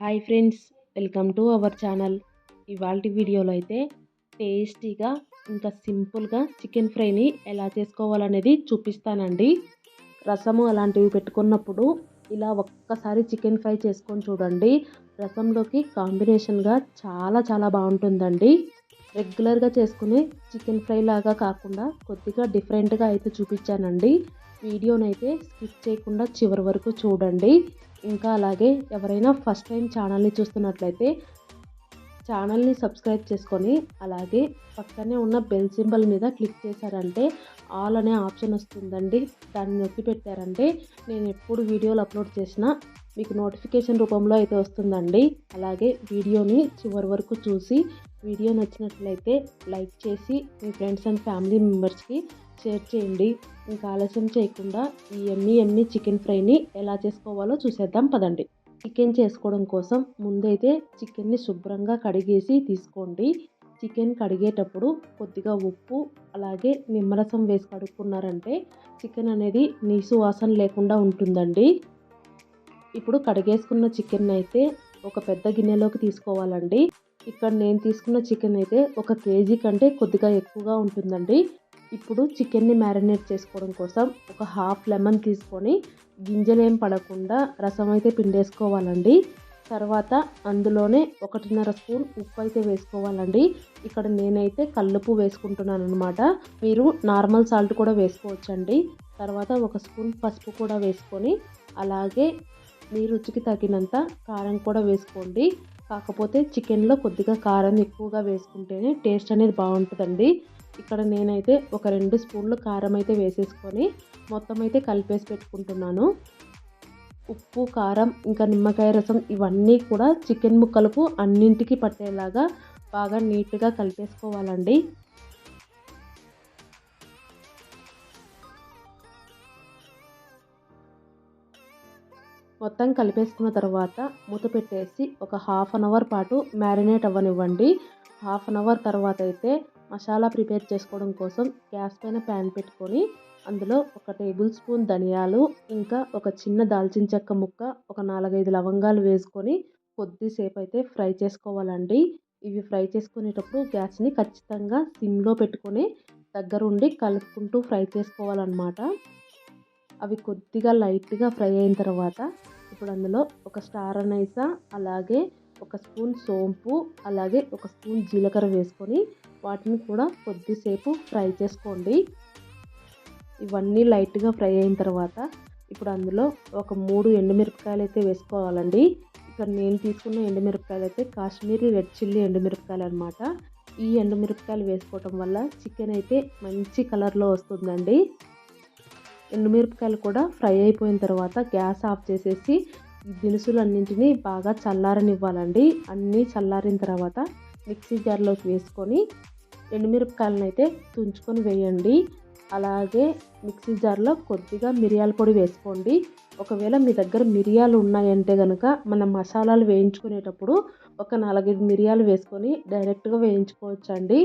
Hi friends welcome to our channel. ఇవాళ వీడియోలో అయితే టేస్టీగా ఇంకా సింపుల్గా చికెన్ ఫ్రైని ఎలా చేసుకోవాలనేది చూపిస్తానండి. రసము అలాంటివి పెట్టుకున్నప్పుడు ఇలా ఒక్కసారి చికెన్ ఫ్రై చేసుకొని చూడండి. రసంలోకి కాంబినేషన్గా చాలా చాలా బాగుంటుందండి. రెగ్యులర్గా చేసుకునే చికెన్ ఫ్రై లాగా కాకుండా కొద్దిగా డిఫరెంట్గా అయితే చూపించానండి. వీడియోనైతే స్కిప్ చేయకుండా చివరి వరకు చూడండి. ఇంకా అలాగే ఎవరైనా ఫస్ట్ టైం ఛానల్ని చూస్తున్నట్లయితే ఛానల్ని సబ్స్క్రైబ్ చేసుకొని అలాగే పక్కనే ఉన్న బెల్ సింబల్ మీద క్లిక్ చేశారంటే ఆల్ అనే ఆప్షన్ వస్తుందండి. దాన్ని నొక్కి పెట్టారంటే నేను ఎప్పుడు వీడియోలు అప్లోడ్ చేసినా మీకు నోటిఫికేషన్ రూపంలో అయితే వస్తుందండి. అలాగే వీడియోని చివరి వరకు చూసి వీడియో నచ్చినట్లయితే లైక్ చేసి మీ ఫ్రెండ్స్ అండ్ ఫ్యామిలీ మెంబర్స్కి షేర్ చేయండి. ఇంకా ఆలస్యం చేయకుండా ఈ ఎమ్మి ఎమ్మి చికెన్ ఫ్రైని ఎలా చేసుకోవాలో చూసేద్దాం పదండి. చికెన్ చేసుకోవడం కోసం ముందైతే చికెన్ని శుభ్రంగా కడిగేసి తీసుకోండి. చికెన్ కడిగేటప్పుడు కొద్దిగా ఉప్పు అలాగే నిమ్మరసం వేసి కడుక్కున్నారంటే చికెన్ అనేది నీసు వాసన లేకుండా ఉంటుందండి. ఇప్పుడు కడిగేసుకున్న చికెన్ అయితే ఒక పెద్ద గిన్నెలోకి తీసుకోవాలండి. ఇక్కడ నేను తీసుకున్న చికెన్ అయితే ఒక కేజీ కంటే కొద్దిగా ఎక్కువగా ఉంటుందండి. ఇప్పుడు చికెన్ని మ్యారినేట్ చేసుకోవడం కోసం ఒక హాఫ్ లెమన్ తీసుకొని గింజలేం పడకుండా రసం అయితే పిండేసుకోవాలండి. తర్వాత అందులోనే ఒకటిన్నర స్పూన్ ఉప్పు అయితే వేసుకోవాలండి. ఇక్కడ నేనైతే కల్లుపు వేసుకుంటున్నాను అనమాట మీరు నార్మల్ సాల్ట్ కూడా వేసుకోవచ్చండి. తర్వాత ఒక స్పూన్ పసుపు కూడా వేసుకొని అలాగే మీ రుచికి తగినంత కారం కూడా వేసుకోండి. కాకపోతే చికెన్లో కొద్దిగా కారం ఎక్కువగా వేసుకుంటేనే టేస్ట్ అనేది బాగుంటుందండి. ఇక్కడ నేనైతే ఒక రెండు స్పూన్లు కారం అయితే వేసేసుకొని మొత్తం అయితే కలిపేసి పెట్టుకుంటున్నాను. ఉప్పు కారం ఇంకా నిమ్మకాయ రసం ఇవన్నీ కూడా చికెన్ ముక్కలకు అన్నింటికి పట్టేలాగా బాగా నీట్గా కలిపేసుకోవాలండి. మొత్తం కలిపేసుకున్న తర్వాత మూత పెట్టేసి ఒక హాఫ్ అన్ అవర్ పాటు మ్యారినేట్ అవ్వనివ్వండి. హాఫ్ అన్ అవర్ తర్వాత అయితే మసాలా ప్రిపేర్ చేసుకోవడం కోసం గ్యాస్ పైన ప్యాన్ పెట్టుకొని అందులో ఒక టేబుల్ స్పూన్ ధనియాలు ఇంకా ఒక చిన్న దాల్చిన చెక్క ముక్క ఒక నాలుగైదు లవంగాలు వేసుకొని కొద్దిసేపు అయితే ఫ్రై చేసుకోవాలండి. ఇవి ఫ్రై చేసుకునేటప్పుడు గ్యాస్ని ఖచ్చితంగా సిమ్లో పెట్టుకొని దగ్గరుండి కలుపుకుంటూ ఫ్రై చేసుకోవాలన్నమాట. అవి కొద్దిగా లైట్గా ఫ్రై అయిన తర్వాత ఇప్పుడు అందులో ఒక స్టార్ అనైస అలాగే ఒక స్పూన్ సోంపు అలాగే ఒక స్పూన్ జీలకర్ర వేసుకొని వాటిని కూడా కొద్దిసేపు ఫ్రై చేసుకోండి. ఇవన్నీ లైట్గా ఫ్రై అయిన తర్వాత ఇప్పుడు అందులో ఒక మూడు ఎండుమిరపకాయలు అయితే వేసుకోవాలండి. ఇక్కడ నేను తీసుకున్న ఎండుమిరపకాయలు అయితే కాశ్మీరీ రెడ్ చిల్లీ ఎండుమిరపకాయలు అనమాట ఈ ఎండుమిరపకాయలు వేసుకోవటం వల్ల చికెన్ అయితే మంచి కలర్లో వస్తుందండి. ఎండుమిరపకాయలు కూడా ఫ్రై అయిపోయిన తర్వాత గ్యాస్ ఆఫ్ చేసేసి దినుసులన్నింటినీ బాగా చల్లారనివ్వాలండి. అన్నీ చల్లారిన తర్వాత మిక్సీ జార్లోకి వేసుకొని ఎండుమిరపకాయలను అయితే తుంచుకొని వేయండి. అలాగే మిక్సీ జార్లో కొద్దిగా మిరియాల పొడి వేసుకోండి. ఒకవేళ మీ దగ్గర మిరియాలు ఉన్నాయంటే కనుక మనం మసాలాలు వేయించుకునేటప్పుడు ఒక నాలుగైదు మిరియాలు వేసుకొని డైరెక్ట్గా వేయించుకోవచ్చండి.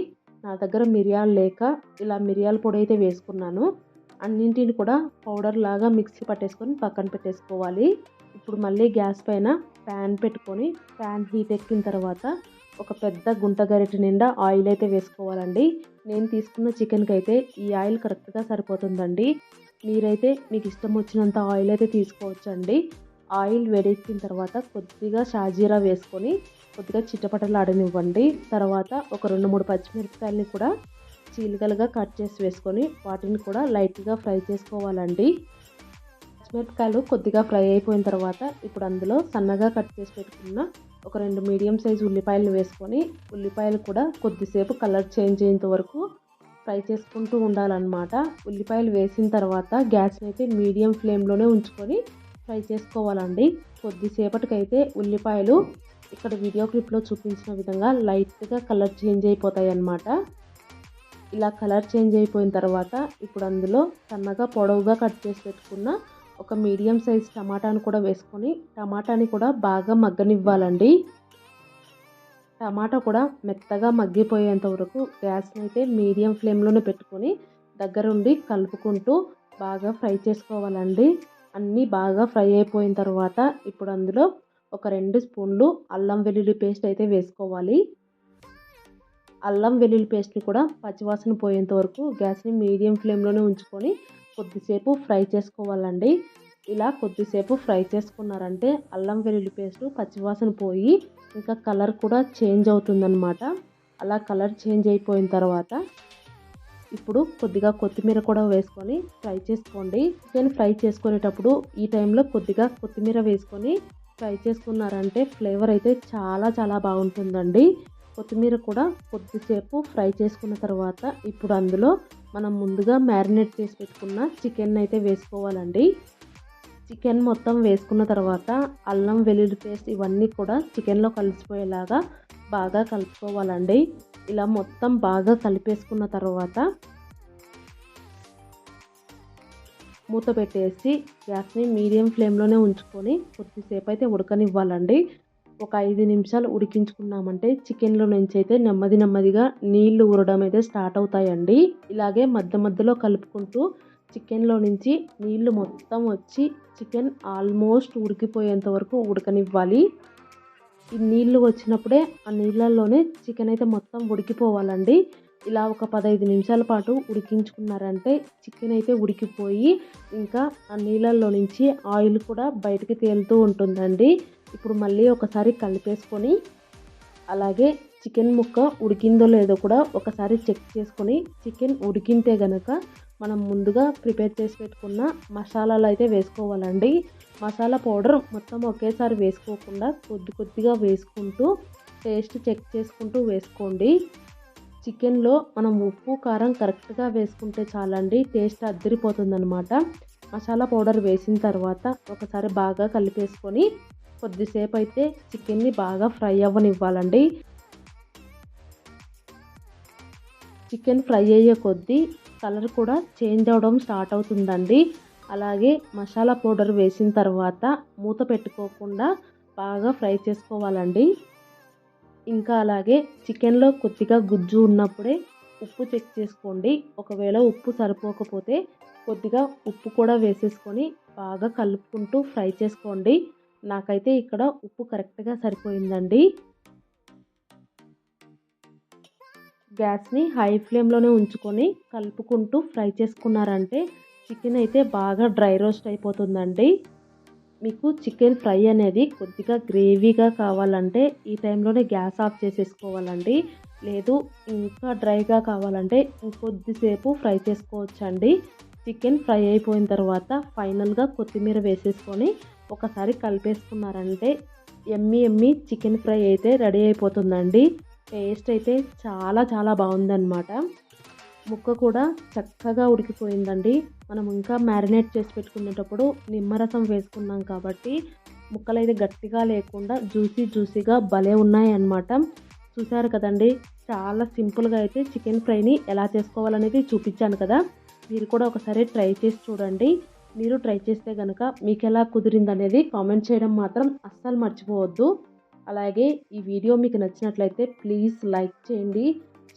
నా దగ్గర మిరియాలు లేక ఇలా మిరియాల పొడి అయితే వేసుకున్నాను. అన్నింటిని కూడా పౌడర్ లాగా మిక్సీ పట్టేసుకొని పక్కన పెట్టేసుకోవాలి. ఇప్పుడు మళ్ళీ గ్యాస్ పైన ప్యాన్ పెట్టుకొని ప్యాన్ హీట్ ఎక్కిన తర్వాత ఒక పెద్ద గుంట గరిటె నిండా ఆయిల్ అయితే వేసుకోవాలండి. నేను తీసుకున్న చికెన్కి అయితే ఈ ఆయిల్ కరెక్ట్గా సరిపోతుందండి. మీరైతే మీకు ఇష్టం వచ్చినంత ఆయిల్ అయితే తీసుకోవచ్చండి. ఆయిల్ వేడెక్కిన తర్వాత కొద్దిగా షాజీరా వేసుకొని కొద్దిగా చిట్టపటలాడనివ్వండి తర్వాత ఒక రెండు మూడు పచ్చిమిరపకాయలని కూడా చీలికలుగా కట్ చేసి వేసుకొని వాటిని కూడా లైట్గా ఫ్రై చేసుకోవాలండి. పచ్చిమిరపకాయలు కొద్దిగా ఫ్రై అయిపోయిన తర్వాత ఇప్పుడు అందులో సన్నగా కట్ చేసి పెట్టుకున్న ఒక రెండు మీడియం సైజ్ ఉల్లిపాయలు వేసుకొని ఉల్లిపాయలు కూడా కొద్దిసేపు కలర్ చేంజ్ అయ్యేంత వరకు ఫ్రై చేసుకుంటూ ఉండాలన్నమాట. ఉల్లిపాయలు వేసిన తర్వాత గ్యాస్ని అయితే మీడియం ఫ్లేమ్లోనే ఉంచుకొని ఫ్రై చేసుకోవాలండి. కొద్దిసేపటికైతే ఉల్లిపాయలు ఇక్కడ వీడియో క్లిప్లో చూపించిన విధంగా లైట్గా కలర్ చేంజ్ అయిపోతాయి అన్నమాట ఇలా కలర్ చేంజ్ అయిపోయిన తర్వాత ఇప్పుడు అందులో సన్నగా పొడవుగా కట్ చేసి పెట్టుకున్న ఒక మీడియం సైజ్ టమాటాను కూడా వేసుకొని టమాటాని కూడా బాగా మగ్గనివ్వాలండి. టమాటా కూడా మెత్తగా మగ్గిపోయేంత వరకు గ్యాస్ని అయితే మీడియం ఫ్లేమ్లోనే పెట్టుకొని దగ్గరుండి కలుపుకుంటూ బాగా ఫ్రై చేసుకోవాలండి. అన్నీ బాగా ఫ్రై అయిపోయిన తర్వాత ఇప్పుడు అందులో ఒక రెండు స్పూన్లు అల్లం వెల్లుల్లి పేస్ట్ అయితే వేసుకోవాలి. అల్లం వెల్లుల్లి పేస్ట్ని కూడా పచ్చివాసన పోయేంత వరకు గ్యాస్ని మీడియం ఫ్లేమ్లోనే ఉంచుకొని కొద్దిసేపు ఫ్రై చేసుకోవాలండి. ఇలా కొద్దిసేపు ఫ్రై చేసుకున్నారంటే అల్లం వెల్లుల్లి పేస్ట్ పచ్చివాసన పోయి ఇంకా కలర్ కూడా చేంజ్ అవుతుందన్నమాట. అలా కలర్ చేంజ్ అయిపోయిన తర్వాత ఇప్పుడు కొద్దిగా కొత్తిమీర కూడా వేసుకొని ఫ్రై చేసుకోండి. చికెన్ ఫ్రై చేసుకునేటప్పుడు ఈ టైంలో కొద్దిగా కొత్తిమీర వేసుకొని ఫ్రై చేసుకున్నారంటే ఫ్లేవర్ అయితే చాలా చాలా బాగుంటుందండి. కొత్తిమీర కూడా కొద్దిసేపు ఫ్రై చేసుకున్న తర్వాత ఇప్పుడు అందులో మనం ముందుగా మ్యారినేట్ చేసి పెట్టుకున్న చికెన్ అయితే వేసుకోవాలండి. చికెన్ మొత్తం వేసుకున్న తర్వాత అల్లం వెల్లుల్లి పేస్ట్ ఇవన్నీ కూడా చికెన్లో కలిసిపోయేలాగా బాగా కలుపుకోవాలండి. ఇలా మొత్తం బాగా కలిపేసుకున్న తర్వాత మూత పెట్టేసి గ్యాస్ని మీడియం ఫ్లేమ్లోనే ఉంచుకొని కొద్దిసేపు అయితే ఉడకనివ్వాలండి. ఒక ఐదు నిమిషాలు ఉడికించుకున్నామంటే చికెన్లో నుంచి అయితే నెమ్మది నెమ్మదిగా నీళ్ళు ఊరడం అయితే స్టార్ట్ అవుతాయండి. ఇలాగే మధ్య మధ్యలో కలుపుకుంటూ చికెన్లో నుంచి నీళ్ళు మొత్తం వచ్చి చికెన్ ఆల్మోస్ట్ ఉడికిపోయేంత వరకు ఉడకనివ్వాలి. ఈ నీళ్ళు వచ్చినప్పుడే ఆ నీళ్ళల్లోనే చికెన్ అయితే మొత్తం ఉడికిపోవాలండి. ఇలా ఒక పదహైదు నిమిషాల పాటు ఉడికించుకున్నారంటే చికెన్ అయితే ఉడికిపోయి ఇంకా ఆ నీళ్ళల్లో నుంచి ఆయిల్ కూడా బయటికి తేలుతూ ఉంటుందండి. ఇప్పుడు మళ్ళీ ఒకసారి కలిపేసుకొని అలాగే చికెన్ ముక్క ఉడికిందో లేదో కూడా ఒకసారి చెక్ చేసుకొని చికెన్ ఉడికింతే గనక మనం ముందుగా ప్రిపేర్ చేసి పెట్టుకున్న మసాలాలు అయితే వేసుకోవాలండి. మసాలా పౌడర్ మొత్తం ఒకేసారి వేసుకోకుండా కొద్ది కొద్దిగా వేసుకుంటూ టేస్ట్ చెక్ చేసుకుంటూ వేసుకోండి. చికెన్లో మనం ఉప్పు కారం కరెక్ట్గా వేసుకుంటే చాలండి టేస్ట్ అద్దరిపోతుందనమాట మసాలా పౌడర్ వేసిన తర్వాత ఒకసారి బాగా కలిపేసుకొని కొద్దిసేపు అయితే చికెన్ని బాగా ఫ్రై అవ్వనివ్వాలండి. చికెన్ ఫ్రై అయ్యే కొద్దీ కలర్ కూడా చేంజ్ అవ్వడం స్టార్ట్ అవుతుందండి. అలాగే మసాలా పౌడర్ వేసిన తర్వాత మూత పెట్టుకోకుండా బాగా ఫ్రై చేసుకోవాలండి. ఇంకా అలాగే చికెన్లో కొద్దిగా గుజ్జు ఉన్నప్పుడే ఉప్పు చెక్ చేసుకోండి. ఒకవేళ ఉప్పు సరిపోకపోతే కొద్దిగా ఉప్పు కూడా వేసేసుకొని బాగా కలుపుకుంటూ ఫ్రై చేసుకోండి. నాకైతే ఇక్కడ ఉప్పు కరెక్ట్గా సరిపోయిందండి. గ్యాస్ని హై ఫ్లేమ్లోనే ఉంచుకొని కలుపుకుంటూ ఫ్రై చేసుకున్నారంటే చికెన్ అయితే బాగా డ్రై రోస్ట్ అయిపోతుందండి. మీకు చికెన్ ఫ్రై అనేది కొద్దిగా గ్రేవీగా కావాలంటే ఈ టైంలోనే గ్యాస్ ఆఫ్ చేసేసుకోవాలండి. లేదు ఇంకా డ్రైగా కావాలంటే ఇంకొద్దిసేపు ఫ్రై చేసుకోవచ్చండి. చికెన్ ఫ్రై అయిపోయిన తర్వాత ఫైనల్గా కొత్తిమీర వేసేసుకొని ఒకసారి కలిపేసుకున్నారంటే ఎమ్మి ఎమ్మి చికెన్ ఫ్రై అయితే రెడీ అయిపోతుందండి. టేస్ట్ అయితే చాలా చాలా బాగుందన్నమాట. ముక్క కూడా చక్కగా ఉడికిపోయిందండి. మనం ఇంకా మ్యారినేట్ చేసి పెట్టుకునేటప్పుడు నిమ్మరసం వేసుకున్నాం కాబట్టి ముక్కలు అయితే గట్టిగా లేకుండా జ్యూసీ జ్యూసీగా భలే ఉన్నాయి అన్నమాట చూసారు కదండి చాలా సింపుల్గా అయితే చికెన్ ఫ్రైని ఎలా చేసుకోవాలనేది చూపించాను కదా. మీరు కూడా ఒకసారి ట్రై చేసి చూడండి. మీరు ట్రై చేస్తే కనుక మీకు ఎలా కుదిరింది అనేది కామెంట్ చేయడం మాత్రం అస్సలు మర్చిపోవద్దు. అలాగే ఈ వీడియో మీకు నచ్చినట్లయితే ప్లీజ్ లైక్ చేయండి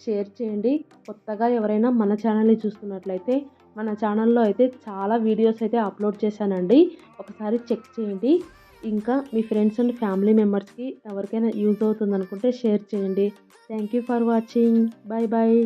షేర్ చేయండి. కొత్తగా ఎవరైనా మన ఛానల్ని చూస్తున్నట్లయితే మన ఛానల్లో అయితే చాలా వీడియోస్ అయితే అప్లోడ్ చేశానండి. ఒకసారి చెక్ చేయండి. ఇంకా మీ ఫ్రెండ్స్ అండ్ ఫ్యామిలీ మెంబర్స్కి ఎవరికైనా యూజ్ అవుతుంది అనుకుంటే షేర్ చేయండి. Thank you for watching bye bye